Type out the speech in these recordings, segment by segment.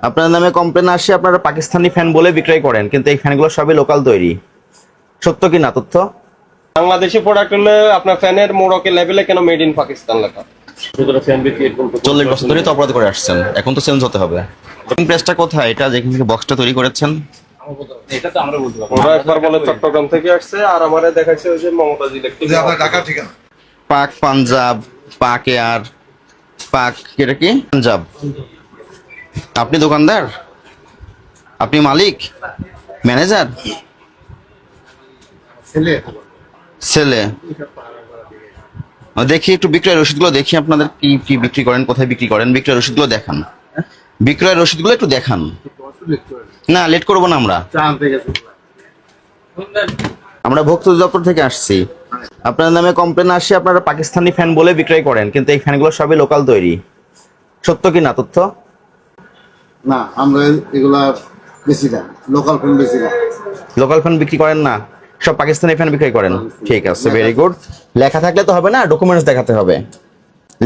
আপনার নামে কমপ্লেন আসে আপনারা পাকিস্তানি ফ্যান বলে বিক্রয় করেন কিন্তু এই ফ্যানগুলো সবই লোকাল তৈরি। সত্য কি না তথ্য? বাংলাদেশি প্রোডাক্ট হলে আপনার ফ্যানের মোড়কে লেভেলে কেন মেড ইন পাকিস্তান লেখা? সুতরাং ফ্যান বিক্রি এরকম তো চল্লিশ বছর ধরে তো অপরাধ করে আসছেন এখন তো চেঞ্জ হতে হবে। প্রেসটা কোথায়? এটা যেখান থেকে বক্সটা তৈরি করেছেন? এটা তো আমরা বলতে পারব ওরা একবার বলে চট্টগ্রাম থেকে আসছে আর আমারে দেখাচ্ছে ওই যে মমতাজ ইলেকট্রিক যে আপনার ঢাকার ঠিকানা। পাক পাঞ্জাব পাক এয়ার পাক এটা কি? পাঞ্জাব। আপনি দোকানদার? আপনি মালিক? ম্যানেজার? ছেলে। দেখি একটু বিক্রয় রসিদগুলো দেখি আপনাদের কি কি বিক্রি করেন কোথায় বিক্রি করেন। বিক্রয় রসিদগুলো দেখান। বিক্রয় রসিদগুলো একটু দেখান। না লেট করব না আমরা। আমরা ভক্ত দপ্তর থেকে আসছি। আপনার নামে কমপ্লেন আসে আপনারা পাকিস্তানি ফ্যান বলে বিক্রয় করেন কিন্তু এই ফ্যানগুলো সবই লোকাল তৈরি। সত্য কি না তথ্য? না আমরা এগুলা বেশি না লোকাল ফোন বেশি না। লোকাল ফ্যান বিক্রি করেন না সব পাকিস্তানি ফ্যান বিক্রি করেন। ঠিক আছে ভেরি গুড লেখা থাকলে তো হবে না ডকুমেন্টস দেখাতে হবে।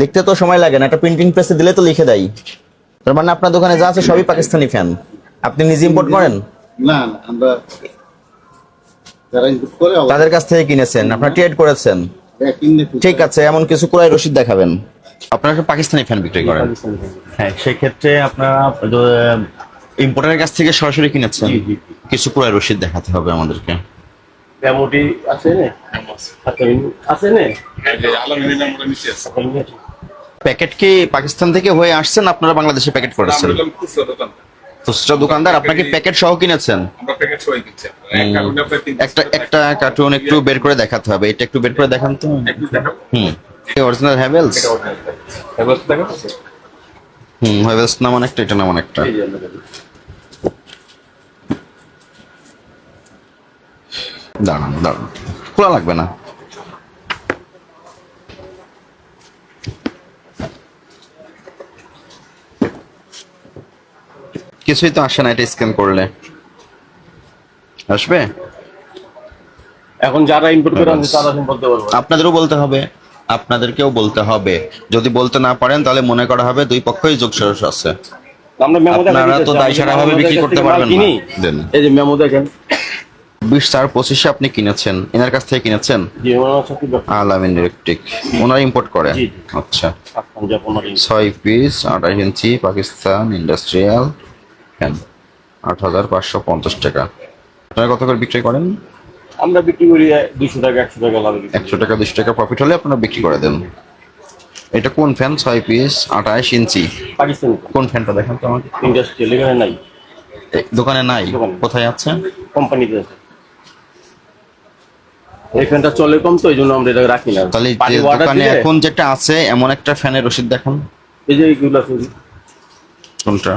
লিখতে তো সময় লাগে না একটা প্রিন্টিং প্রেসে দিলে তো লিখে দেয়। তার মানে আপনার দোকানে যা আছে সবই পাকিস্তানি ফ্যান আপনি নিজে ইম্পোর্ট করেন? না আমরা তাদের কাছ থেকে কিনেছেন আপনারা ট্রেড করেছেন। ঠিক আছে এমন কিছু ক্রয় রসিদ দেখাবেন। আপনারা পাকিস্তানি ফ্যান বিক্রি করেন? হ্যাঁ সেক্ষেত্রে আপনারা ইম্পোর্টারের কাছ থেকে সরাসরি কিনেছেন। কিছু ক্রয় রসিদ দেখাতে হবে আমাদেরকে। মেমোটি আছে নে? আছে নে? প্যাকেট কি পাকিস্তান থেকে হয়ে আসছেন আপনারা বাংলাদেশে প্যাকেট করেছেন? খুচরা দোকানদার। আপনাকে প্যাকেট সহ কিনেছেন? একটা একটা কার্টুন একটু বের করে দেখাতে হবে। এটা একটু বের করে দেখান তো। হুম। অরিজিনাল হ্যাভেলস হুম হ্যাভেলস নাম অনেকটা এটা নাম অনেকটা। দাঁড়ান দাঁড়ান। খোলা লাগবে না। কিছুই তো আসে না এটা স্ক্যান করলে। আসবে? এখন যারা ইম্পোর্ট করে আনছে তারা সম্পর্কে বলব আপনাদেরও বলতে হবে। আপনাদেরকেও বলতে হবে। যদি বলতে না পারেন তাহলে মনে করা হবে দুই পক্ষই যোগ সরস আছে আপনারা তো দায়সারা ভাবে বিক্রি করতে পারবেন না। এই যে মেমো দেখেন। বিশ চার পঁচিশে আপনি কিনেছেন। এনার কাছ থেকে কিনেছেন? আলামিন ইলেকট্রিক। ওনারা ইম্পোর্ট করে? আচ্ছা। ছয় পিস আঠাশ ইঞ্চি পাকিস্তান ইন্ডাস্ট্রিয়াল ফ্যান আট হাজার পাঁচশো পঞ্চাশ টাকা। আপনারা কত করে বিক্রি করেন? আমরা বিক্রি করি দুশো টাকা একশো টাকা লাভ একশো টাকা দুশো টাকা প্রফিট হলে আপনারা বিক্রি করে দেন। এটা কোন ফ্যান ছয় পিস আঠাশ ইঞ্চি পাকিস্তান। কোন ফ্যানটা দেখেন তো আমাকে? ইন্ডাস্ট্রিয়াল এখানে নাই। দোকানে নাই? কোথায় আছে? কোম্পানিতে আছে। এই ফ্যানটা চলে কম তো এই জন্য আমরা এটা রাখি না। তাহলে দোকানে এখন যেটা আছে এমন একটা ফ্যানের রসিদ দেখান। এই যে এইগুলো আছে। কোনটা?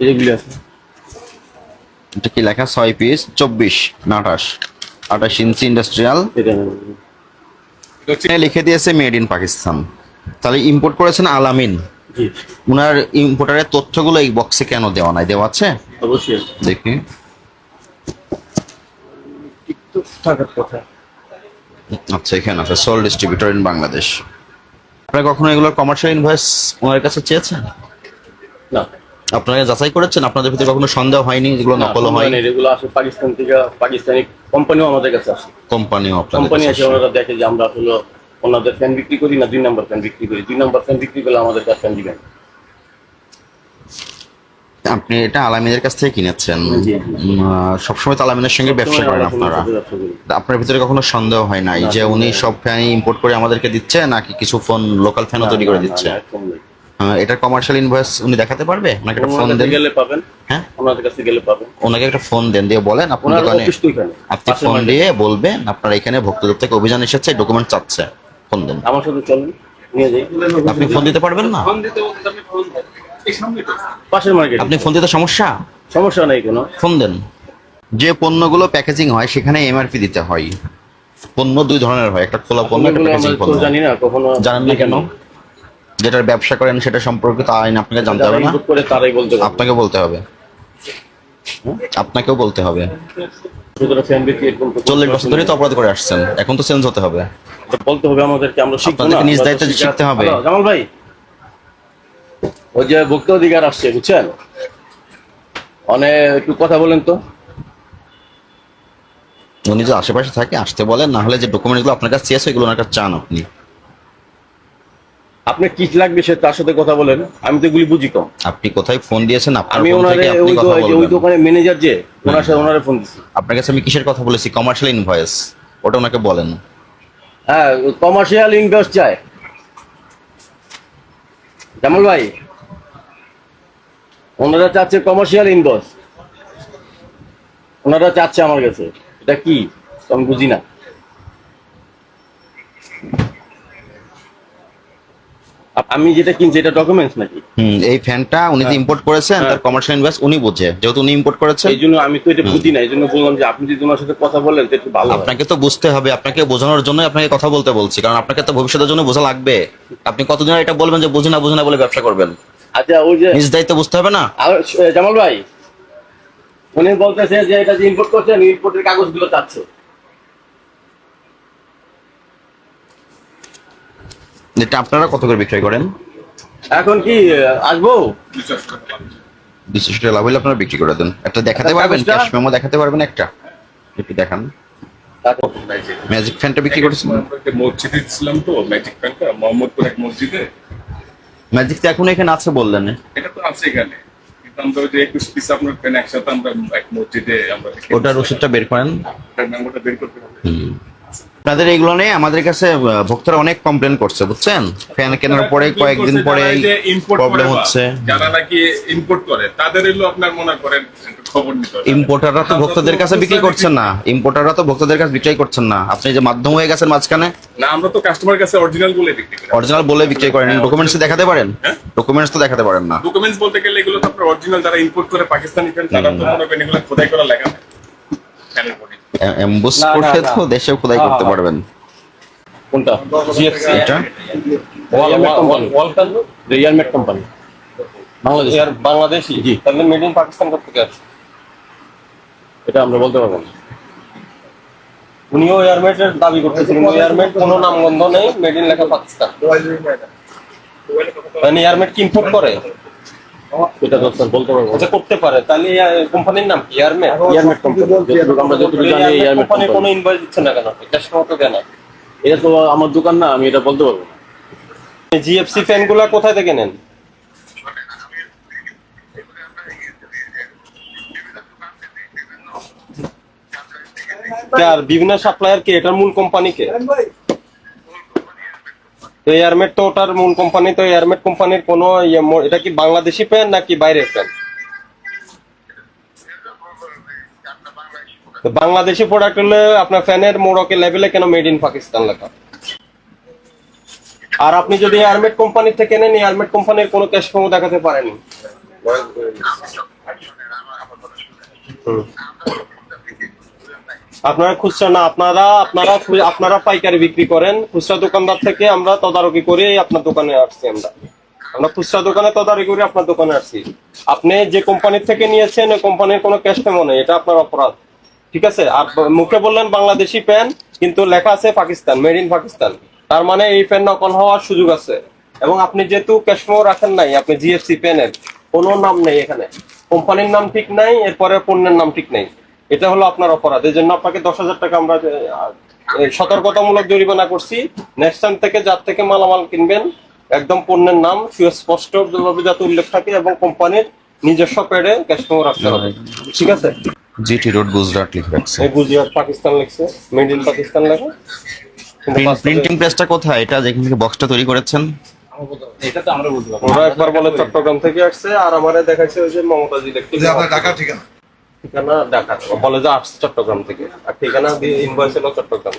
এই যেগুলো আছে। এটা কি লেখা? ছয় পিস চব্বিশ না আঠাশ। আঠাশ ইঞ্চি ইন্ডাস্ট্রিয়াল লিখে দিয়েছে মেড ইন পাকিস্তান। তাহলে ইম্পোর্ট করেছেন আলামিন। জি। উনার ইম্পোর্টারের তথ্যগুলো এই বক্সে কেন দেওয়া নাই? দেওয়া আছে? অবশ্যই দেখি। একটু থাকার কথা আচ্ছা এখানে আছে সোল ডিস্ট্রিবিউটর ইন বাংলাদেশ আপনারা কখনো এগুলোর কমার্শিয়াল ইনভয়েস ওনার কাছে চেয়েছেন? না। আপনারা যাচাই করেছেন? আপনাদের ভিতরে কখনো সন্দেহ হয়নি যেগুলো নকল হয়? এগুলো আসে পাকিস্তান থেকে পাকিস্তানি কোম্পানিও আমাদের কাছে আসে। কোম্পানিও আপনাদের কোম্পানি আছে ওনারা দেখে যে আমরা আসলে ওনাদের ফ্যান বিক্রি করি না দুই নম্বর ফ্যান বিক্রি করি। দুই নম্বর ফ্যান বিক্রি করলে আমাদের কাছে ফ্যান দিবেন। আপনি এটা আলামিনের কাছ থেকে কিনেছেন। সবসময় তো আলামিনের সঙ্গে ব্যবসা করেন আপনারা। আপনার ভিতরে কখনো সন্দেহ হয় নাই যে উনি সব ফ্যান ইম্পোর্ট করে আমাদেরকে দিচ্ছে নাকি কিছু ফোন লোকাল ফ্যানও তৈরি করে দিচ্ছে? আহ, এটার কমার্শিয়াল ইনভয়েস উনি দেখাতে পারবে? ওনাকে একটা ফোন দেন। গেলে পাবেন। হ্যাঁ? ওনাদের কাছে গেলে পাবেন। ওনাকে একটা ফোন দেন দিয়ে বলেন আপনার ওনার দোকানে আপনি ফোন। দিয়ে বলবেন আপনার এখানে ভক্তদের থেকে অভিযান এসেছে ডকুমেন্ট চাচ্ছে ফোন দেন। আমার সাথে চলেন নিয়ে যাই। আপনি ফোন দিতে পারবেন না? ফোন দিতে আপনি ফোন দেন। পাশের মার্কেট আপনি ফোন দিতে সমস্যা? সমস্যা নাই কোনো। ফোন দেন। যে পণ্যগুলো প্যাকেজিং হয় সেখানে এমআরপি দিতে হয়। পণ্য দুই ধরনের হয় একটা খোলা পণ্য একটা প্যাকেজিং পণ্য। জানি না কখনো জানেন না কেন? যেটার ব্যবসা করেন সেটা সম্পর্কিত আইন আপনাকে জানতে হবে না। আপনাকে বলতে হবে। আপনাকেও বলতে হবে। চল্লিশ বছর ধরে তো অপরাধ করে আসছেন। এখন তো চেঞ্জ হতে হবে। বলতে হবে আমাদেরকে আমরা শিখব নিজ দায়িত্বে শিখতে হবে। জামাল ভাই। ওই যে ভোক্তা অধিকার আসছে বুঝছেন? মানে একটু কথা বলেন তো। উনি যে আশেপাশে থাকে আসতে বলেন না হলে যে ডকুমেন্টগুলো আপনার কাছে চেয়েছে এগুলো ওনার কাছে চান আপনি। আপনার কি লাগবে সে তার সাথে কথা বলেন। আমি তো এগুলি বুঝি কম। আপনি কোথায় ফোন দিয়েছেন? আপনার আমি ফোন ওনারে থেকে আপনি ওই কথা দো- ওই বলবেন। দোকানের ম্যানেজার যে ওনার সাথে ওনারে ফোন দিছি। আপনার কাছে আমি কিসের কথা বলেছি? কমার্শিয়াল ইনভয়েস ওটা ওনাকে বলেন। হ্যাঁ কমার্শিয়াল ইনভেস্ট চায়। জামাল ভাই ওনারা চাচ্ছে কমার্শিয়াল ইনভেস্ট ওনারা চাচ্ছে আমার কাছে। এটা কি? আমি বুঝি না। আমি যেটা কিনছি এটা ডকুমেন্টস নাকি? হুম এই ফ্যানটা উনি যে ইম্পোর্ট করেছেন তার কমার্শিয়াল ইনভয়েস উনি বুঝে। যেহেতু উনি ইম্পোর্ট করেছেন। এই জন্য আমি তো এটা বুঝি না এই জন্য বললাম যে আপনি যদি ওনার সাথে কথা বলেন তো একটু ভালো আপনাকে তো বুঝতে হবে আপনাকে বোঝানোর জন্য আপনাকে কথা বলতে বলছি কারণ আপনাকে তো ভবিষ্যতের জন্য বোঝা লাগবে। আপনি কতদিন এটা বলবেন যে বুঝি না বুঝি না বলে ব্যবসা করবেন? আচ্ছা ওই যে নিজ দায়িত্ব বুঝতে হবে না? জামাল ভাই উনি বলতেছে যে এটা যে ইম্পোর্ট করছেন ইম্পোর্টের কাগজগুলো চাচ্ছে। এটা আপনারা কত করে বিক্রয় করেন? এখন কি আসব? বিশেষ টাকা লাভ হলে আপনারা বিক্রি করে দেন। একটা দেখাতে পারবেন? ক্যাশ মেমো দেখাতে পারবেন একটা? একটু দেখান। ম্যাজিক ফ্যানটা বিক্রি একটা মসজিদে ছিলাম তো ম্যাজিক ফ্যানটা মোহাম্মদপুর এক মসজিদে। ম্যাজিক তো এখন এখানে আছে বললেন। এটা তো আছে এখানে। কিন্তু আমরা যে একুশ পিস আপনার ফ্যান একসাথে আমরা এক মসজিদে আমরা ওটার রসিদটা বের করেন। মেমোটা বের করতে হবে। আপনাদের এইগুলো নিয়ে আমাদের কাছে ভক্তরা অনেক কমপ্লেন করছে বুঝছেন? ফ্যান কেনার পরে কয়েকদিন পরে প্রবলেম হচ্ছে। যারা নাকি ইম্পোর্ট করে তাদের এলো আপনার মনে করেন ইম্পোর্টাররা তো ভক্তদের কাছে বিক্রি করছেন না। ইম্পোর্টাররা তো ভক্তদের কাছে বিক্রি করছেন না। আপনি যে মাধ্যম হয়ে গেছেন মাঝখানে। না আমরা তো কাস্টমার কাছে অরিজিনাল বলে বিক্রি করি। অরিজিনাল বলে বিক্রি করেন। ডকুমেন্টস দেখাতে পারেন? হ্যাঁ? ডকুমেন্টস তো দেখাতে পারেন না। ডকুমেন্টস বলতে গেলে এগুলো তো আপনার অরিজিনাল যারা ইম্পোর্ট করে পাকিস্তানি ফ্যান তারা তো মনে করেন এগুলো খোদাই করা লেখা এমবুস না, করতে তো দেশেও খোদাই করতে হ্যাঁ, পারবেন। কোনটা? জিএফসি। এটা রিয়ালমেট কোম্পানি বাংলাদেশ। এর বাংলাদেশি? জি। তাহলে মেড ইন পাকিস্তান করতে আসছে? এটা আমরা বলতে পারব না। উনিও এয়ারমেটের দাবি করতেছিলেন এয়ারমেট কোনো নামগন্ধ নেই মেড ইন লেখা পাকিস্তান মানে এয়ারমেট কি ইম্পোর্ট করে? এটা তো স্যার বলতে পারব আচ্ছা করতে পারে। তাহলে কোম্পানির নাম কি? এয়ারমেট এয়ারমেট কোম্পানি আমরা যতটুকু জানি এয়ারমেট কোম্পানি কোনো ইনভয়েস দিচ্ছে না কেন? এটা সময় দেয় না এটা তো আমার দোকান না আমি এটা বলতে পারব না। জিএফসি ফ্যানগুলা কোথায় থেকে নেন? আর বিভিন্ন সাপ্লায়ার কে? এটার মূল কোম্পানি কে? তো এয়ারমেট তো ওটার মূল কোম্পানি তো এয়ারমেট কোম্পানির কোনো ইয়ে এটা কি বাংলাদেশি ফ্যান নাকি বাইরের ফ্যান তো বাংলাদেশি প্রোডাক্ট হলে আপনার ফ্যানের মোড়কে লেভেলে কেন মেড ইন পাকিস্তান লেখা? আর আপনি যদি এয়ারমেট কোম্পানি থেকে নেন এয়ারমেট কোম্পানির কোনো ক্যাশ ফর্ম দেখাতে পারেনি? হুম। আপনারা খুচরা না, আপনারা আপনারা আপনারা পাইকারি বিক্রি করেন। খুচরা দোকানদার থেকে আমরা তদারকি করে আপনার দোকানে আসছি আমরা। আমরা খুচরা দোকানে তদারকি করে, আপনার দোকানে আসছি। আপনি যে কোম্পানির থেকে নিয়েছেন, ওই কোম্পানির কোনো ক্যাশ মেমো নেই, এটা আপনার অপরাধ। ঠিক আছে? আর মুখে বললেন বাংলাদেশি প্যান কিন্তু লেখা আছে পাকিস্তান মেড ইন পাকিস্তান। তার মানে এই প্যান নকল হওয়ার সুযোগ আছে। এবং আপনি যেহেতু ক্যাশ মেমো রাখেন নাই, আপনি জিএফসি প্যানের কোনো নাম নেই এখানে। কোম্পানির নাম ঠিক নাই, এরপরে পণ্যের নাম ঠিক নেই। এটা হলো আপনার অপরাধ। এই জন্য আপনাকে দশ হাজার টাকা আমরা সতর্কতামূলক জরিমানা করছি। নেক্সট টাইম থেকে যার থেকে মালামাল কিনবেন একদম পণ্যের নাম সুস্পষ্ট ভাবে যাতে উল্লেখ থাকে এবং কোম্পানির নিজস্ব প্যাডে ক্যাশ মেমো রাখতে হবে। ঠিক আছে? জিটি রোড গুজরাট লিখে রাখছে এই গুজরাট পাকিস্তান লিখছে। মেড ইন পাকিস্তান লেখা। প্রিন্টিং প্রেসটা কোথায়? এটা যেখান থেকে বক্সটা তৈরি করেছেন? এটা তো আমরা না ওরা একবার বলে চট্টগ্রাম থেকে আসছে আর আমারে দেখাইছে ওই যে মমতাজ ইলেকট্রিক। আপনার ঢাকা ঠিকানা। ঠিকানা ঢাকা যে আসছে চট্টগ্রাম থেকে। আর ঠিকানা দিয়ে ইনভয়েস হলো চট্টগ্রাম।